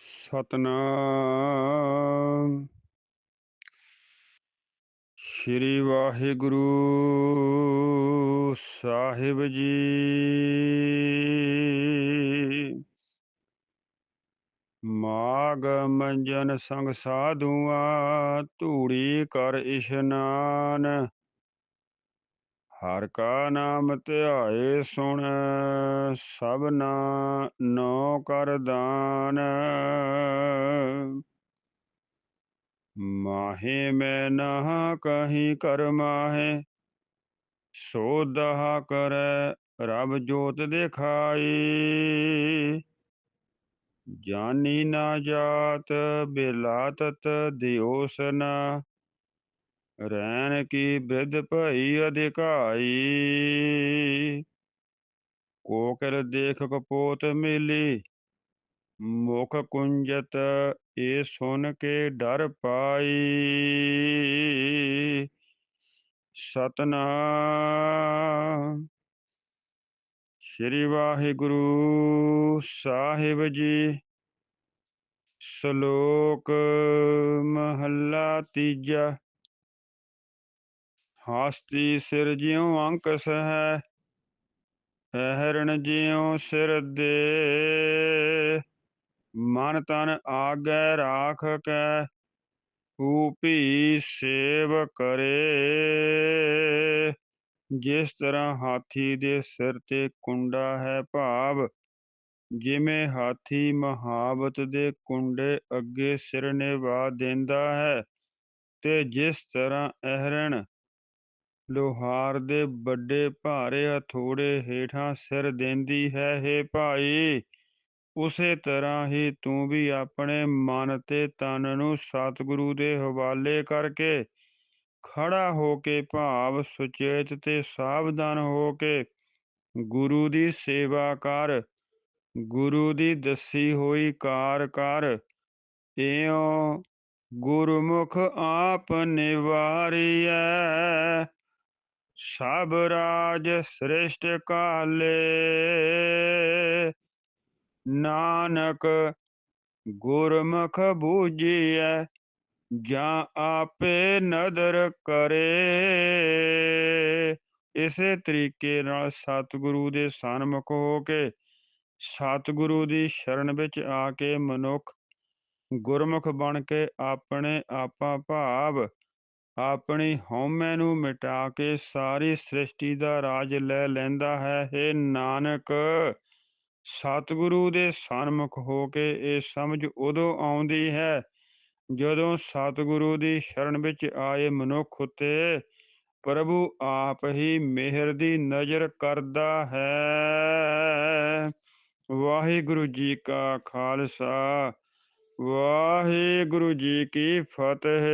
ਸਤਨਾਮ। ਸ੍ਰੀ ਵਾਹਿਗੁਰੂ ਸਾਹਿਬ ਜੀ। ਮਾਗ ਮੰਜਨ ਸੰਗ ਸਾਧੂਆਂ ਧੂੜੀ ਕਰ ਇਸ਼ਨਾਨ। ਹਰ ਕਾ ਨਾਮ ਧਿਆਏ ਸੁਣ ਸਭਨਾ ਨੋ ਕਰ ਦਾਨ। ਮਾਹੇ ਮੈਂ ਨਾ ਕਹੀ ਕਰ ਮਾਹੇ, ਸੋ ਦਹਾ ਕਰੈ ਰਬ ਜੋਤ ਦਿਖਾਈ। ਜਾਨੀ ਨਾ ਜਾਤ ਬਿਲਾਤਤ ਦਿਓਸ ਨਾ ਰੈਣ ਕੀ ਬ੍ਰਿਧ ਭਈ ਅਧਿਕਾਈ? ਕੋਕਿਲ ਦੇਖ ਕਪੋਤ ਮਿਲੀ, ਮੁਖ ਕੁੰਜਤ ਏ ਸੁਨ ਕੇ ਡਰ ਪਾਈ। ਸਤਨਾਮ ਸ੍ਰੀ ਵਾਹਿਗੁਰੂ ਸਾਹਿਬ ਜੀ, ਸ਼ਲੋਕ ਮਹੱਲਾ ਤੀਜਾ। ਹਾਸਤੀ ਸਿਰ ਜਿਉ ਅੰਕਸ ਹੈ ਐਹਰਣ ਜਿਉ ਸਿਰ ਦੇ। ਮਨ ਤਨ ਆਗੈ ਰਾਖ ਕੈ ਊਪੀ ਸੇਵ ਕਰੇ। ਜਿਸ ਤਰ੍ਹਾਂ ਹਾਥੀ ਦੇ ਸਿਰ ਤੇ ਕੁੰਡਾ ਹੈ ਭਾਵ, ਜਿਵੇਂ ਹਾਥੀ ਮਹਾਵਤ ਦੇ ਕੁੰਡੇ ਅੱਗੇ ਸਿਰ ਨਿਵਾ ਦਿੰਦਾ ਹੈ, ਤੇ ਜਿਸ ਤਰ੍ਹਾਂ ਅਹਰਣ ਲੁਹਾਰ ਦੇ ਵੱਡੇ ਭਾਰੇ ਹਥੋੜੇ ਹੇਠਾਂ ਸਿਰ ਦਿੰਦੀ ਹੈ हे ਭਾਈ, ਉਸੇ ਤਰ੍ਹਾਂ ਹੀ ਤੂੰ ਵੀ ਆਪਣੇ ਮਨ ਤੇ ਤਨ ਨੂੰ ਸਤਿਗੁਰੂ ਦੇ ਹਵਾਲੇ ਕਰਕੇ ਖੜਾ ਹੋ ਕੇ ਭਾਵ ਸੁਚੇਤ ਤੇ ਸਾਵਧਾਨ ਹੋ ਕੇ ਗੁਰੂ ਦੀ ਸੇਵਾ ਕਰ, ਗੁਰੂ ਦੀ ਦੱਸੀ ਹੋਈ ਕਾਰ ਕਰ। ਇਉ ਗੁਰਮੁਖ ਆਪ ਨਿਵਾਰੀਐ ਸਭ ਰਾਜ ਸ੍ਰਿਸ਼ਟ ਕਾਲੇ। ਨਾਨਕ ਗੁਰਮੁਖ ਬੂਝੀਐ, ਜਾਂ ਆਪੇ ਨਦਰ ਕਰੇ। ਇਸੇ ਤਰੀਕੇ ਨਾਲ ਸਤਿਗੁਰੂ ਦੇ ਸਨਮੁਖ ਹੋ ਕੇ, ਸਤਿਗੁਰੂ ਦੀ ਸ਼ਰਨ ਵਿੱਚ ਆ ਕੇ ਮਨੁੱਖ ਗੁਰਮੁਖ ਬਣ ਕੇ ਆਪਣੇ ਆਪਾ ਭਾਵ ਆਪਣੀ ਹਉਮੈ ਨੂੰ ਮਿਟਾ ਕੇ ਸਾਰੀ ਸ੍ਰਿਸ਼ਟੀ ਦਾ ਰਾਜ ਲੈ ਲੈਂਦਾ ਹੈ। हे ਨਾਨਕ, ਸਤਿਗੁਰੂ ਦੇ ਸਨਮੁਖ ਹੋ ਕੇ ਇਹ ਸਮਝ ਉਦੋਂ ਆਉਂਦੀ ਹੈ ਜਦੋਂ ਸਤਿਗੁਰੂ ਦੀ ਸ਼ਰਨ ਵਿੱਚ ਆਏ ਮਨੁੱਖ ਉਤੇ ਪ੍ਰਭੂ ਆਪ ਹੀ ਮਿਹਰ ਦੀ ਨਜ਼ਰ ਕਰਦਾ ਹੈ। ਵਾਹਿਗੁਰੂ ਜੀ ਕਾ ਖਾਲਸਾ। ਵਾਹਿਗੁਰੂ ਜੀ ਕੀ ਫਤਿਹ।